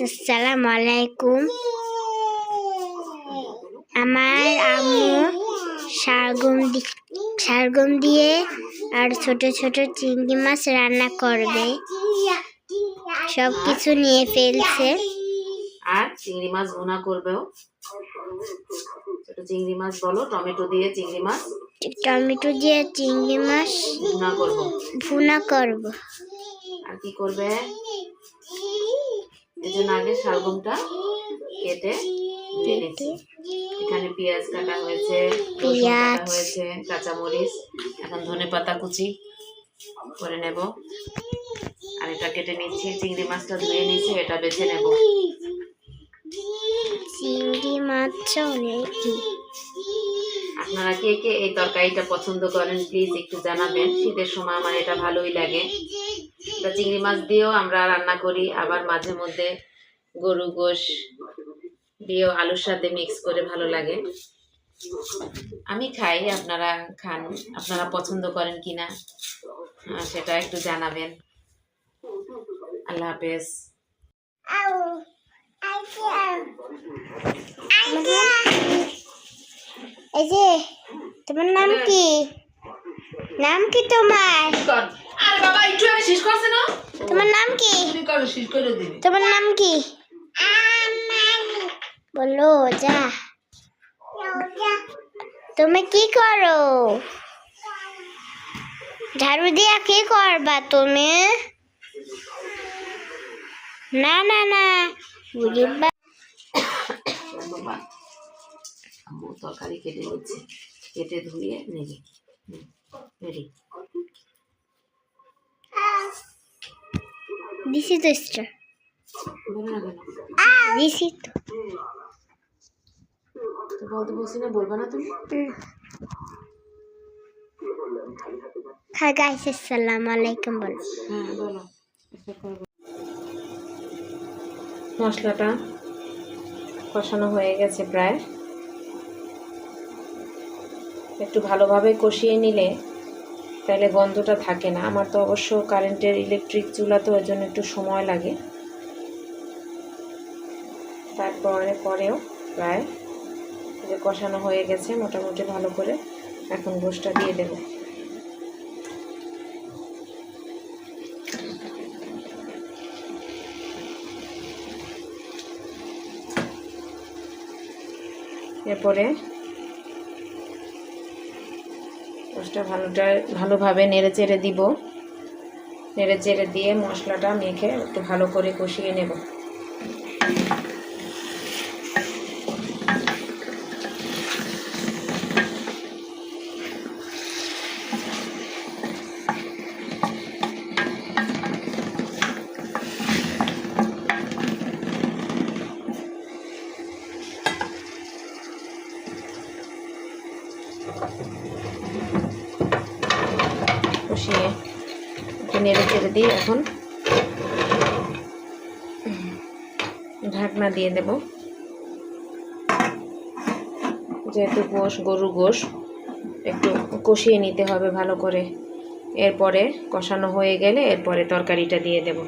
আসসালামু আলাইকুম আমার আম্মু দি- শালগম দিয়ে আর ছোট ছোট চিংড়ি মাছ রান্না করবে। সব কিছু নিয়ে ফেলছে। আর চিংড়ি মাছ ভুনা করবেও ছোট চিংড়ি মাছ বলো টমেটো দিয়ে চিংড়ি মাছ। টমেটো দিয়ে চিংড়ি মাছ ভুনা করব। ভুনা করব। আর কি করবে? এই জন্য আগে শালগমটা কেটে ধুয়ে এখানে পেঁয়াজ কাটা হয়েছে পেঁয়াজ। হয়েছে কাঁচামরিচ এখন ধনে পাতা কুচি করে নেব। আর এটা কেটে নিচ্ছি চিংড়ি মাছটা ধুয়ে নিচ্ছি এটা বেছে নেব। চিংড়ি মাছ অনেক আপনারা কে কে এই তরকারিটা পছন্দ করেন প্লিজ একটু জানাবেন। শীতের সময় আমার এটা ভালোই লাগে। এটা চিংড়ি মাছ দিয়েও আমরা রান্না করি আবার মাঝে মধ্যে গরু গোশ দিয়েও আলুর সাথে মিক্স করে ভালো লাগে। আমি খাই আপনারা খান আপনারা পছন্দ করেন কিনা আহ, সেটা একটু জানাবেন। আল্লাহ হাফেজ। এই যে তোমার নাম কি? নাম কি তোমার? আরে বাবা একটু আগে শেষ করছে না? তোমার নাম কি? তুমি করো শেষ করে দিবি। তোমার নাম কি? বলো যা। তুমি কি করো? ঝাড়ু দিয়া কি করবা তুমি? না না না। বুড়ি বা- বাবা। আম্মু তরকারি কেটে নিচ্ছে কেটে ধুয়ে নেবে। রেডি। দিছি তো স্টার বলো না কেন? দিছি তো তো বলতে বলছি না বলবা না তুমি? হ্যাঁ গাইস আসসালামু আলাইকুম বলো। হ্যাঁ বলো। মশলাটা কষানো হয়ে গেছে প্রায়। একটু ভালোভাবে কষিয়ে নিলে তাহলে গন্ধটা থাকে না। আমার তো অবশ্য কারেন্টের ইলেকট্রিক চুলা তো ওই জন্য একটু সময় লাগে। তারপরে পরেও প্রায় যে কষানো হয়ে গেছে মোটামুটি ভালো করে, এখন গোষ্ঠটা দিয়ে দেবো। এরপরে গোষ্ঠটা ভালোটা ভালোভাবে নেড়ে চেড়ে দিব। নেড়ে চেড়ে দিয়ে মশলাটা মেখে একটু ভালো করে কষিয়ে নেব। কষিয়ে একটু নেড়ে চেড়ে দিয়ে এখন ঢাকনা দিয়ে দেব। যেহেতু গোশ গরু গোশ, একটু কষিয়ে নিতে হবে ভালো করে। এরপরে কষানো হয়ে গেলে এরপরে তরকারিটা দিয়ে দেব।